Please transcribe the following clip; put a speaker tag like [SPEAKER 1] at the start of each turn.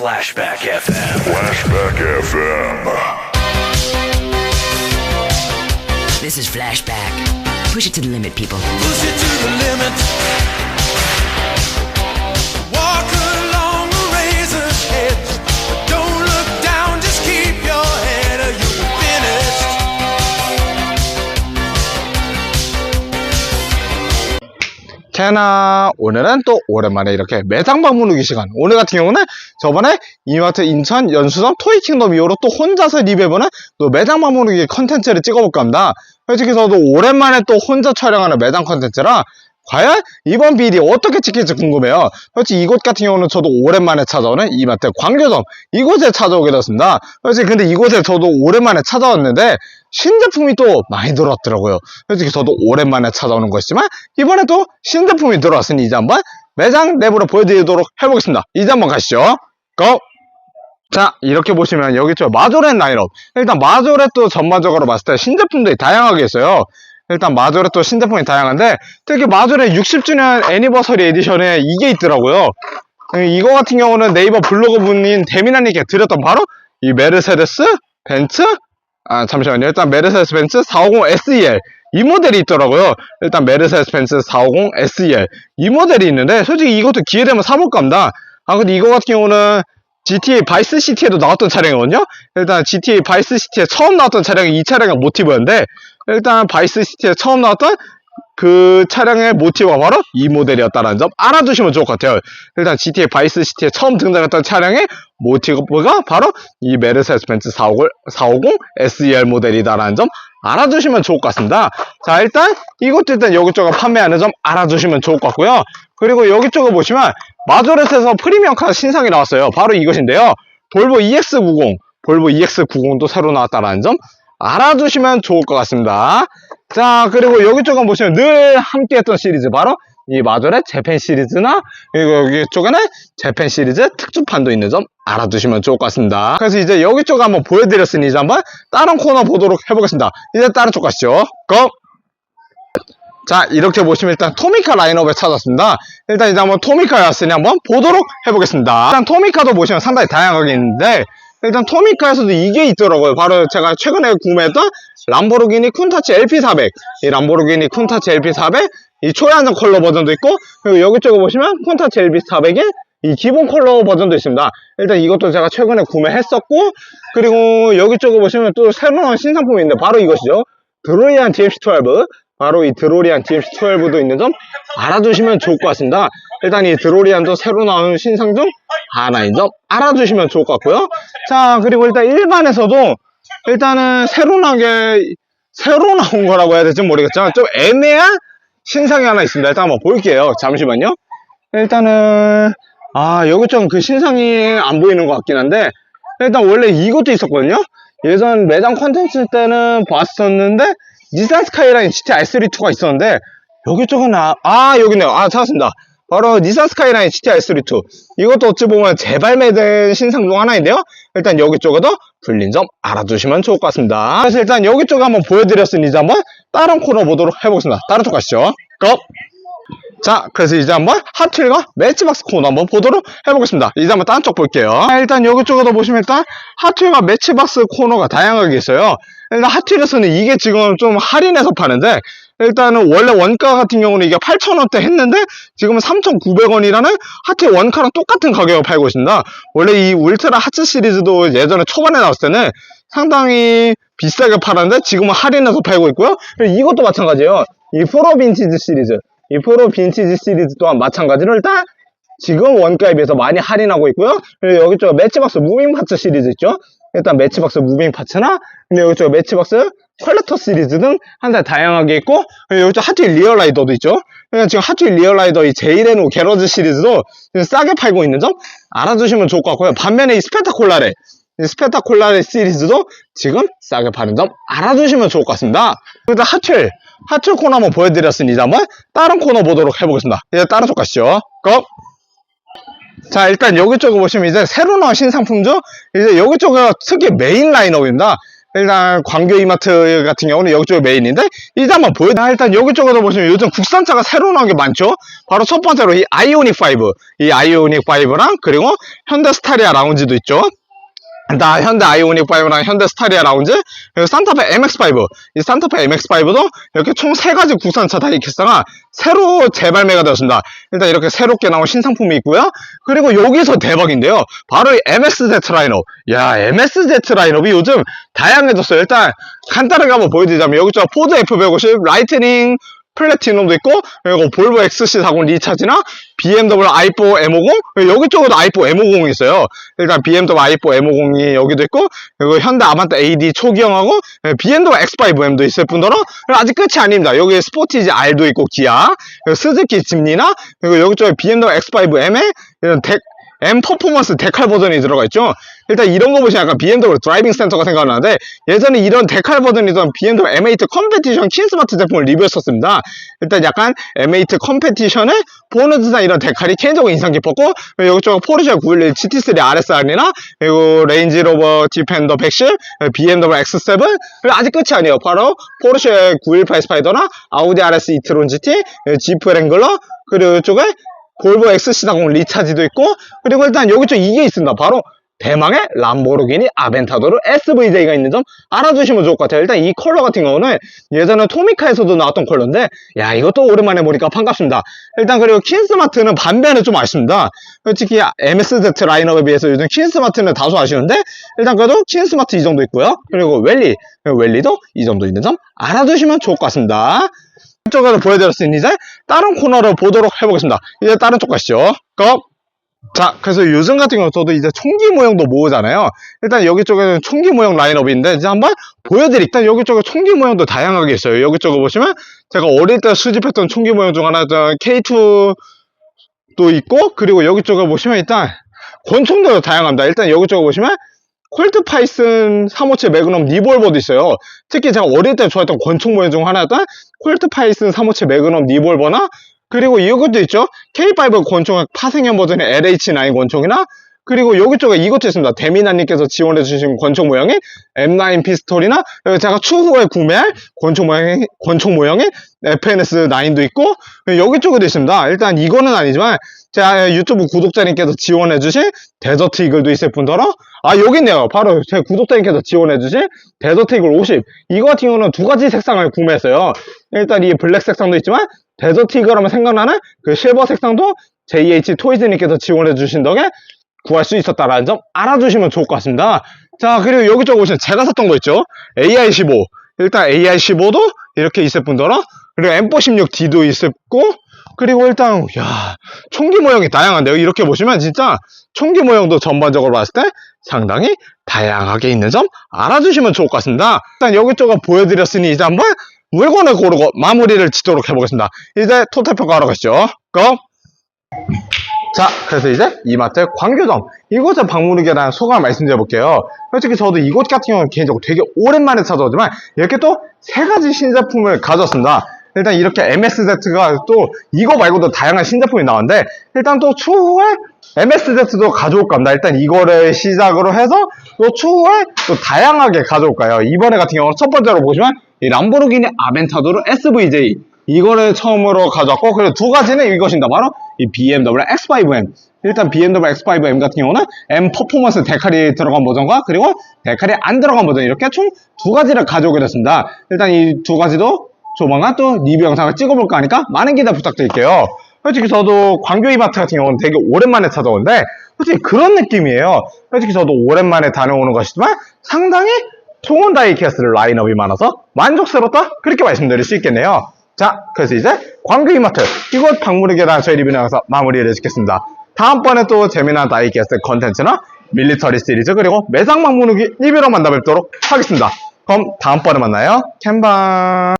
[SPEAKER 1] Flashback FM.
[SPEAKER 2] Flashback FM.
[SPEAKER 3] This is Flashback. Push it to the limit, people.
[SPEAKER 4] push it to the limit.
[SPEAKER 5] 캐나 오늘은 또 오랜만에 이렇게 매장 방문 후기 시간. 오늘 같은 경우는 저번에 이마트 인천 연수점 토이킹덤 이후로 또 혼자서 리뷰해보는 또 매장 방문 후기 컨텐츠를 찍어볼까 합니다. 솔직히 저도 오랜만에 또 혼자 촬영하는 매장 컨텐츠라 과연 이번 비디 어떻게 찍힐지 궁금해요 솔직히 이곳 같은 경우는 저도 오랜만에 찾아오는 이마트 광교점 이곳에 찾아오게 되었습니다 솔직히 근데 이곳에 저도 오랜만에 찾아왔는데 신제품이 또 많이 들어왔더라고요 솔직히 저도 오랜만에 찾아오는 것이지만 이번에 또 신제품이 들어왔으니 이제 한번 매장 내부로 보여드리도록 해보겠습니다. 이제 한번 가시죠. 고! 자, 이렇게 보시면 여기 저 마조렛 라인업. 일단 마조렛 또 전반적으로 봤을 때 신제품들이 다양하게 있어요. 일단 마조렛 또 신제품이 다양한데 특히 마조렛 60주년 애니버서리 에디션에 이게 있더라고요. 이거 같은 경우는 네이버 블로그 분인 데미나님께 드렸던 바로 이 메르세데스 벤츠? 아 잠시만요. 일단 메르세데스 벤츠 450 SEL 이 모델이 있더라고요. 일단 메르세데스 벤츠 450 SEL 이 모델이 있는데 솔직히 이것도 기회 되면 사볼까 합니다. 아 근데 이거 같은 경우는 GTA 바이스 시티에도 나왔던 차량이거든요. 일단 GTA 바이스 시티에 처음 나왔던 차량이 이 차량의 모티브였는데 일단 바이스 시티에 처음 나왔던 그 차량의 모티브가 바로 이 모델이었다는 점 알아두시면 좋을 것 같아요. 일단 GTA 바이스 시티에 처음 등장했던 차량의 모티브가 바로 이 메르세데스 벤츠 450, 450 SEL 모델이다라는 점 알아두시면 좋을 것 같습니다. 자, 일단 이것도 일단 여기저기 판매하는 점 알아두시면 좋을 것 같고요. 그리고 여기 쪽에 보시면 마조렛에서 프리미엄 카 신상이 나왔어요. 바로 이것인데요. 볼보 EX90, 볼보 EX90도 새로 나왔다는 점 알아두시면 좋을 것 같습니다. 자, 그리고 여기 쪽은 보시면 늘 함께 했던 시리즈, 바로 이 마졸의 재팬 시리즈나, 그리고 여기 쪽에는 재팬 시리즈 특수판도 있는 점 알아두시면 좋을 것 같습니다. 그래서 이제 여기 쪽 한번 보여드렸으니 이제 한번 다른 코너 보도록 해보겠습니다. 이제 다른 쪽 가시죠. 고! 자, 이렇게 보시면 일단 토미카 라인업에 찾았습니다. 일단 이제 한번 토미카에 왔으니 한번 보도록 해보겠습니다. 일단 토미카도 보시면 상당히 다양하게 있는데, 일단 토미카에서도 이게 있더라고요. 바로 제가 최근에 구매했던 람보르기니 쿤타치 LP400. 이 람보르기니 쿤타치 LP400, 이 초연적 컬러 버전도 있고, 그리고 여기 쪽에 보시면 쿤타치 LP400의 이 기본 컬러 버전도 있습니다. 일단 이것도 제가 최근에 구매했었고, 그리고 여기 쪽에 보시면 또 새로 나온 신상품이 있는데, 바로 이것이죠. 드로리안 DMC12. 바로 이 드로리안 DMC12도 있는 점 알아두시면 좋을 것 같습니다. 일단 이 드로리안도 새로 나온 신상 중 하나인 점 알아두시면 좋을 것 같고요. 자, 그리고 일단 일반에서도 일단은 새로 나게 새로 나온 거라고 해야 될지 모르겠지만 좀 애매한 신상이 하나 있습니다. 일단 한번 볼게요. 잠시만요. 일단은 아 여기 좀 그 신상이 안 보이는 것 같긴 한데 일단 원래 이것도 있었거든요. 예전 매장 컨텐츠 때는 봤었는데 니산 스카이라인 GT R32가 있었는데 여기 쪽은 아, 아 여기네요. 아 찾았습니다. 바로 니산 스카이라인 GT R32 이것도 어찌 보면 재발매된 신상 중 하나인데요. 일단 여기 쪽에도 불린 점 알아두시면 좋을 것 같습니다. 그래서 일단 여기 쪽에 한번 보여드렸으니 이제 한번 다른 코너 보도록 해보겠습니다. 다른 쪽 가시죠. 고! 자, 그래서 이제 한번 핫휠과 매치박스 코너 한번 보도록 해보겠습니다. 이제 한번 다른 쪽 볼게요. 자, 일단 여기 쪽에도 보시면 일단 핫휠과 매치박스 코너가 다양하게 있어요. 일단 핫휠에서는 이게 지금 좀 할인해서 파는데 일단은 원래 원가 같은 경우는 이게 8,000원대 했는데 지금은 3,900원이라는 핫휠 원가랑 똑같은 가격을 팔고 있습니다. 원래 이 울트라 하츠 시리즈도 예전에 초반에 나왔을 때는 상당히 비싸게 팔았는데 지금은 할인해서 팔고 있고요. 이것도 마찬가지예요. 이 프로 빈티지 시리즈. 이 프로 빈티지 시리즈 또한 마찬가지로 일단 지금 원가에 비해서 많이 할인하고 있고요. 그리고 여기 쪽 매치박스 무빙 파츠 시리즈 있죠. 일단 매치박스 무빙 파츠나 근데 여기 쪽 매치박스 퀄레터 시리즈 등 한 달 다양하게 있고 그리고 여기 쪽 핫휠 리얼라이더도 있죠. 지금 핫휠 리얼라이더 이 제이레노 게러즈 시리즈도 싸게 팔고 있는 점 알아두시면 좋을 것 같고요. 반면에 이 스페타콜라레 이 스페타콜라레 시리즈도 지금 싸게 파는 점 알아두시면 좋을 것 같습니다. 일단 핫휠 핫휠 코너 한번 한번 다른 코너 보도록 해보겠습니다. 이제 다른 쪽 가시죠. 고! 자, 일단 여기 쪽에 보시면 이제 새로 나온 신상품 중 이제 여기 쪽에 특히 메인 라인업입니다. 일단 광교 이마트 같은 경우는 여기 쪽이 메인인데 이제 한번 보여드릴게요. 일단 여기 쪽으로 보시면 요즘 국산차가 새로 나온 게 많죠. 바로 첫 번째로 이 아이오닉 5, 이 아이오닉 5랑 그리고 현대 스타리아 라운지도 있죠. 일단 현대 아이오닉 5랑 현대 스타리아 라운지 그리고 산타페 MX5 이 산타페 MX5도 이렇게 총세 가지 국산차 다이캐스가 새로 재발매가 되었습니다. 일단 이렇게 새롭게 나온 신상품이 있고요. 그리고 여기서 대박인데요. 바로 이 MSZ 라인업 야 MSZ 라인업이 요즘 다양해졌어요. 일단 간단하게 한번 보여드리자면 여기 저 포드 F150 라이트닝 플래티넘도 있고 그리고 볼보 XC40 리차지나 BMW i4 M50 여기 쪽에도 i4 M50이 있어요. 일단 BMW i4 M50이 여기도 있고 그리고 현대 아반떼 AD 초기형하고 BMW X5M도 있을 뿐더러 아직 끝이 아닙니다. 여기 스포티지 R도 있고 기아 스즈키 짐니나 그리고 여기 쪽에 BMW X5M에 이런 덱 M 퍼포먼스 데칼 버전이 들어가 있죠. 일단 이런 거 보시면 약간 BMW 드라이빙 센터가 생각나는데 예전에 이런 데칼 버전이던 BMW M8 컴페티션 킨스마트 제품을 리뷰했었습니다. 일단 약간 M8 컴페티션의 보너스상 이런 데칼이 개인적으로 인상 깊었고 여기 쪽에 포르쉐 911 GT3 RSR이나 그리고 레인지로버 디펜더 110, BMW X7 그리고 아직 끝이 아니에요. 바로 포르쉐 918 스파이더나 아우디 RS 이트론 GT, 지프 랭글러 그리고 이쪽에 볼보 XC40 리차지도 있고 그리고 일단 여기 쪽 이게 있습니다. 바로 대망의 람보르기니 아벤타도르 SVJ가 있는 점 알아두시면 좋을 것 같아요. 일단 이 컬러 같은 경우는 예전에 토미카에서도 나왔던 컬러인데 야 이것도 오랜만에 보니까 반갑습니다. 일단 그리고 킨스마트는 반대는 좀 아쉽습니다. 솔직히 MSZ 라인업에 비해서 요즘 킨스마트는 다소 아쉬운데 일단 그래도 킨스마트 이 정도 있고요. 그리고 웰리 웰리도 이 정도 있는 점 알아두시면 좋을 것 같습니다 쪽에서 보여드렸으니 이제 다른 코너를 보도록 해보겠습니다. 이제 다른 쪽 가시죠. 고! 자, 그래서 요즘 같은 경우 저도 이제 총기 모형도 모으잖아요. 일단 여기 쪽에는 총기 모형 라인업인데 이제 한번 보여드릴게요. 일단 여기 쪽에 총기 모형도 다양하게 있어요. 여기 쪽에 보시면 제가 어릴 때 수집했던 총기 모형 중 하나였던 K2도 있고 그리고 여기 쪽에 보시면 일단 권총도 다양합니다. 일단 여기 쪽에 보시면 콜트 파이슨 357 매그넘 리볼버도 있어요. 특히 제가 어릴 때 좋아했던 권총 모형 중 하나였던 콜트 파이슨 357 매그넘 리볼버나 그리고 이것도 있죠. K5 권총 파생형 버전의 LH9 권총이나 그리고 여기 쪽에 이것도 있습니다. 데미나님께서 지원해주신 권총 모형인 M9 피스톨이나 제가 추후에 구매할 권총 모형의 권총 모형인 FNS9도 있고 여기 쪽에도 있습니다. 일단 이거는 아니지만 제가 유튜브 구독자님께서 지원해주신 데저트 이글도 있을 뿐더러 아 여기 있네요. 바로 제 구독자님께서 지원해주신 데저트 이글 50 이거 같은 경우는 두 가지 색상을 구매했어요. 일단 이 블랙 색상도 있지만 데저트 이글 하면 생각나는 그 실버 색상도 JH 토이즈님께서 지원해주신 덕에 구할 수 있었다라는 점 알아두시면 좋을 것 같습니다. 자, 그리고 여기 쪽 보시면 제가 샀던 거 있죠? AI15. 일단 AI15도 이렇게 있을 뿐더러, 그리고 M416D도 있었고, 그리고 일단, 야 총기 모형이 다양한데요. 이렇게 보시면 진짜 총기 모형도 전반적으로 봤을 때 상당히 다양하게 있는 점 알아두시면 좋을 것 같습니다. 일단 여기 쪽을 보여드렸으니 이제 한번 물건을 고르고 마무리를 짓도록 해보겠습니다. 이제 토탈평가하러 가시죠. 고! 자, 그래서 이제 이마트 광교점 이곳에 방문하게 대한 소감을 말씀드려 볼게요. 솔직히 저도 이곳 같은 경우는 개인적으로 되게 오랜만에 찾아오지만 이렇게 또 세 가지 신제품을 가져왔습니다. 일단 이렇게 MSZ가 또 이거 말고도 다양한 신제품이 나왔는데 일단 또 추후에 MSZ도 가져올 겁니다. 일단 이거를 시작으로 해서 또 추후에 또 다양하게 가져올 거예요. 이번에 같은 경우는 첫 번째로 보시면 이 람보르기니 아벤타도르 SVJ 이거를 처음으로 가져왔고 그리고 두 가지는 이것입니다. 바로 이 BMW X5M 일단 BMW X5M 같은 경우는 M 퍼포먼스 데칼이 들어간 버전과 그리고 데칼이 안 들어간 버전 이렇게 총 두 가지를 가져오게 됐습니다. 일단 이 두 가지도 조만간 또 리뷰 영상을 찍어볼까 하니까 많은 기대 부탁드릴게요. 솔직히 저도 광교 이마트 같은 경우는 되게 오랜만에 찾아오는데 솔직히 그런 느낌이에요. 솔직히 저도 오랜만에 다녀오는 것이지만 상당히 좋은 다이캐스트 라인업이 많아서 만족스럽다 그렇게 말씀드릴 수 있겠네요. 자, 그래서 이제 광교 이마트 이곳 방문하게 대한 저희 리뷰 영상 마무리를 짓겠습니다. 다음번에 또 재미난 다이캐스트 컨텐츠나 밀리터리 시리즈 그리고 매장 방문 후기 리뷰로 만나 뵙도록 하겠습니다. 그럼 다음번에 만나요. 캔방